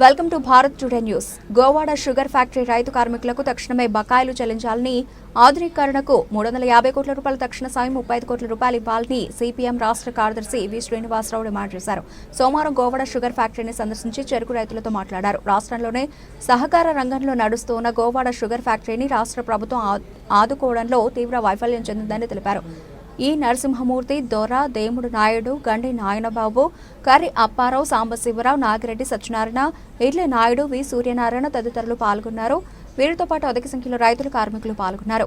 Welcome to Bharat today news. Govada sugar factory రైతు కార్మికులకు తక్షణమే బకాయిలు చెల్లించాలని ఆధునీకరణకు మూడు వందల యాభై కోట్ల రూపాయల తక్షణ సాయం ముప్పై ఐదు కోట్ల రూపాయలు ఇవ్వాలని సిపిఎం రాష్ట్ర కార్యదర్శి వి. శ్రీనివాసరావు డిమాండ్ చేశారు. సోమవారం గోవాడ షుగర్ ఫ్యాక్టరీని సందర్శించి చెరుకు రైతులతో మాట్లాడారు. రాష్ట్రంలోనే సహకార రంగంలో నడుస్తున్న గోవాడ షుగర్ ఫ్యాక్టరీని రాష్ట్ర ప్రభుత్వం ఆ- ఆదుకోవడంలో తీవ్ర వైఫల్యం చెందిందని తెలిపారు. ఈ నరసింహమూర్తి దొర దేముడు నాయుడు గండి నాయనబాబు కర్రి అప్పారావు సాంబశివరావు నాగిరెడ్డి సత్యనారాయణ ఇడ్లే నాయుడు వి సూర్యనారాయణ తదితరులు పాల్గొన్నారు. వీరితో పాటు అధిక సంఖ్యలో రైతులు కార్మికులు పాల్గొన్నారు.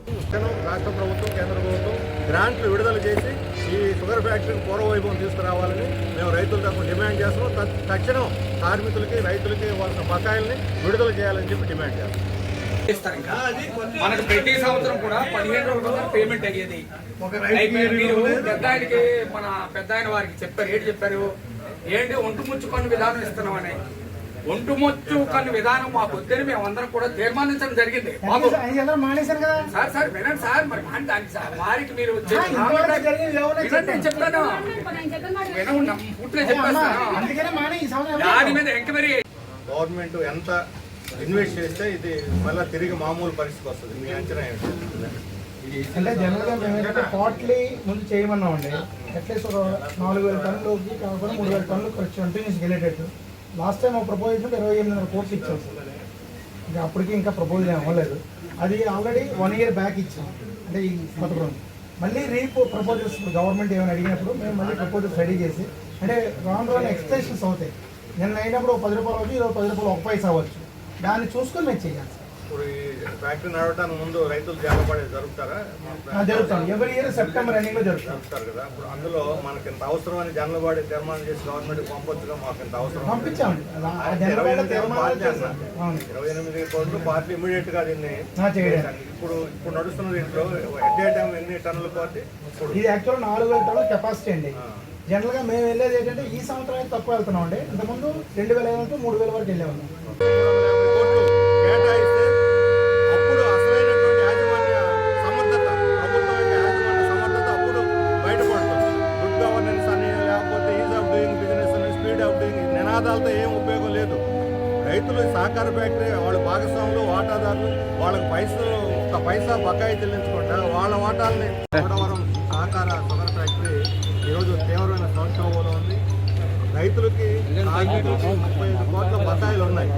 రాష్ట్ర ప్రభుత్వం కేంద్ర ప్రభుత్వం గ్రాంట్లు విడుదల చేసి ఈ షుగర్ ఫ్యాక్టరీని పూర్వవైభవం తీసుకురావాలని మేము రైతుల తరఫున డిమాండ్ చేస్తున్నాం. తక్షణం కార్మికులకి రైతులకి వాళ్ళ బకాయిల్ని విడుదల చేయాలని చెప్పి డిమాండ్ చేస్తున్నాం. మనకు ప్రతి సంవత్సరం కూడా పదిహేను రోజుల పేమెంట్ అయ్యేది. మీరు పెద్ద ఆయనకి మన పెద్ద ఆయన వారికి చెప్పారు ఏంటి చెప్పారు? ఏంటి ఒంటు ముచ్చుకొని విధానం ఇస్తున్నామని. ఒంటు ముచ్చుకొని విధానం మాకు వద్దని మేము అందరం కూడా తీర్మానించడం జరిగింది. బాబు. అందరూ మానేశారు కదా? సార్ సార్ వినండి సార్ మరి మాట దానికి సార్. వారికి మీరు చెప్తాను. సంవత్సరం దాని మీద ఎంక్వైరీ గవర్నమెంట్ ఎంత ఇన్వెస్ట్ చేస్తే ఇది మళ్ళీ తిరిగి మామూలు పరిస్థితి వస్తుంది. మీ అంచనా ఏంటి? అంటే జనరల్గా మేము ఏంటంటే క్వార్టర్లీ ముందు చేయమన్నామండి. అట్లీస్ట్ ఒక నాలుగు వేల టన్నులకి కాకుండా మూడు వేల టన్నులు ఖర్చు కంటిన్యూస్ వెళ్ళేటట్టు లాస్ట్ టైం ఒక ప్రపోజల్ చేసినప్పుడు ఇరవై ఎనిమిది కోట్లు ఇచ్చాం సార్. ఇంకా అప్పటికి ఇంకా ప్రపోజల్ అవ్వలేదు. అది ఆల్రెడీ వన్ ఇయర్ బ్యాక్ ఇచ్చాం. అంటే ఈ కొత్త మళ్ళీ రీపో ప్రపోజల్స్ గవర్నమెంట్ ఏమైనా అడిగినప్పుడు మేము మళ్ళీ ప్రపోజల్స్ రెడీ చేసి అంటే రాను రాను ఎక్స్టెన్షన్స్ అవుతాయి. నిన్న అయినప్పుడు పది రూపాయలు అవ్వచ్చు ఈరోజు పది రూపాయలు ఒక పైసా అవ్వచ్చు. దాన్ని చూసుకొని మేము చేయాలి సార్. ఇప్పుడు ఈ ఫ్యాక్టరీ నడవడానికి ముందు రైతులు జాగ్రత్త ఆ, జరుగుతాం. ఎవరి ఇయర్ సెప్టెంబర్ ఎండింగ్లో జరుగుతాం. జరుపుతారు కదా. ఇప్పుడు అందులో మనకి ఇంత అవసరం అని జనలవాడి తీర్మానం చేసి గవర్నమెంట్ పంపొచ్చుగా మాకు ఇంత అవసరం ఇరవై ఎనిమిది కోట్లు పార్టీ ఇమీడియట్గా దీన్ని. ఇప్పుడు ఇప్పుడు నడుస్తున్న దీంట్లో ఎట్ ఏ టైం ఎన్ని టన్నుల పార్టీ? ఇప్పుడు ఇది యాక్చువల్ నాలుగు వేల టన్నుల కెపాసిటీ అండి. జనరల్గా మేము వెళ్ళేది ఏంటంటే ఈ సంవత్సరం అయితే తక్కువ వెళ్తున్నాం అండి. ఇంతకుముందు రెండు వేల ఐదు మూడు వేల వరకు వెళ్ళేవాళ్ళం. నినాదాలతో ఏం ఉపయోగం లేదు. రైతులు సహకార ఫ్యాక్టరీ వాళ్ళ భాగస్వాములు వాటాదారులు వాళ్ళకి పైసలు ఒక పైసా బకాయి చెల్లించకుండా వాళ్ళ వాటాలని. పోలవరం సహకార షుగర్ ఫ్యాక్టరీ ఈరోజు తీవ్రమైన సంక్షోభంలో ఉంది. రైతులకి ముప్పై ఐదు కోట్ల బకాయిలు ఉన్నాయి.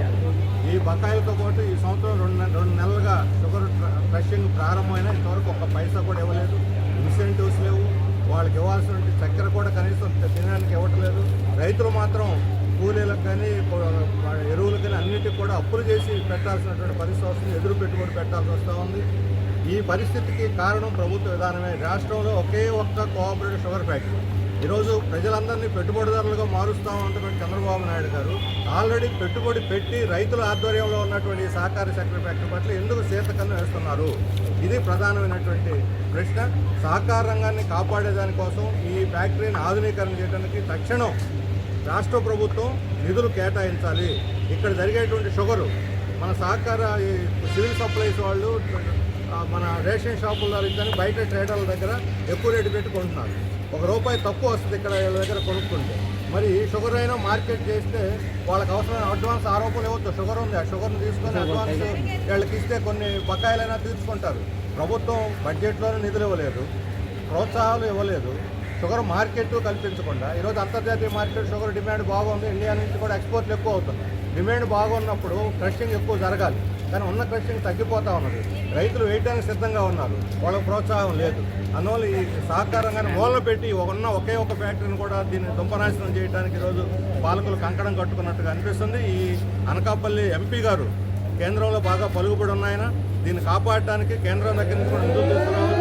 ఈ బకాయిలతో పాటు ఈ సంవత్సరం రెండు రెండు నెలలుగా షుగర్ క్రషింగ్ ప్రారంభమైన ఇంతవరకు ఒక పైసా కూడా ఇవ్వలేదు. ఇన్సెంటివ్స్ లేవు. వాళ్ళకి ఇవ్వాల్సిన చక్కెర కూడా కనీసం తినడానికి ఇవ్వట్లేదు. రైతులు మాత్రం కూలీలకు కానీ ఎరువులకు కానీ అన్నిటికి కూడా అప్పులు చేసి పెట్టాల్సినటువంటి పరిస్థితి వస్తుంది. ఎదురు పెట్టుబడి పెట్టాల్సి వస్తూ ఉంది. ఈ పరిస్థితికి కారణం ప్రభుత్వ విధానమే. రాష్ట్రంలో ఒకే ఒక్క కోఆపరేటివ్ షుగర్ ఫ్యాక్టరీ. ఈరోజు ప్రజలందరినీ పెట్టుబడిదారులుగా మారుస్తూ ఉన్నటువంటి చంద్రబాబు నాయుడు గారు ఆల్రెడీ పెట్టుబడి పెట్టి రైతుల ఆధ్వర్యంలో ఉన్నటువంటి సహకార సెక్టర్ ఫ్యాక్టరీ పట్ల ఎందుకు శీతకన్ను వేస్తున్నారు? ఇది ప్రధానమైనటువంటి ప్రశ్న. సహకార రంగాన్ని కాపాడేదానికోసం ఈ ఫ్యాక్టరీని ఆధునీకరణ చేయడానికి తక్షణం రాష్ట్ర ప్రభుత్వం నిధులు కేటాయించాలి. ఇక్కడ జరిగేటువంటి షుగరు మన సహకార ఈ సివిల్ సప్లైస్ వాళ్ళు మన రేషన్ షాపుల దగ్గర కానీ బయట ట్రేడర్ల దగ్గర ఎక్కువ రేటు పెట్టి కొంటున్నారు. ఒక రూపాయి తక్కువ వస్తుంది ఇక్కడ వీళ్ళ దగ్గర కొనుక్కుంటే. మరి షుగర్ అయినా మార్కెట్ చేస్తే వాళ్ళకి అవసరమైన అడ్వాన్స్ ఆరోపణలు ఇవ్వచ్చు షుగర్ ఉంది ఆ షుగర్ని తీసుకొని అడ్వాన్స్ వీళ్ళకి ఇస్తే కొన్ని బకాయిలైనా తీర్చుకుంటారు. ప్రభుత్వం బడ్జెట్లోనే నిధులు ఇవ్వలేదు ప్రోత్సాహాలు ఇవ్వలేదు. షుగర్ మార్కెట్ కల్పించకుండా ఈరోజు అంతర్జాతీయ మార్కెట్ షుగర్ డిమాండ్ బాగుంది ఇండియా నుంచి కూడా ఎక్స్పోర్ట్లు ఎక్కువ అవుతుంది డిమాండ్ బాగున్నప్పుడు క్రషింగ్ ఎక్కువ జరగాలి. కానీ ఉన్న క్రషింగ్ తగ్గిపోతూ ఉన్నది. రైతులు వేయడానికి సిద్ధంగా ఉన్నారు. వాళ్ళకి ప్రోత్సాహం లేదు. అందువల్ల ఈ సహకారంగానే మూలన పెట్టి ఉన్న ఒకే ఒక ఫ్యాక్టరీని కూడా దీన్ని దుంపనాశనం చేయడానికి ఈరోజు పాలకులు కంకణం కట్టుకున్నట్టుగా అనిపిస్తుంది. ఈ అనకాపల్లి ఎంపీ గారు కేంద్రంలో బాగా పలుకుబడి ఉన్నాయన దీన్ని కాపాడటానికి కేంద్రం దగ్గర నుంచి కూడా ముందుకు తీసుకురావాలి.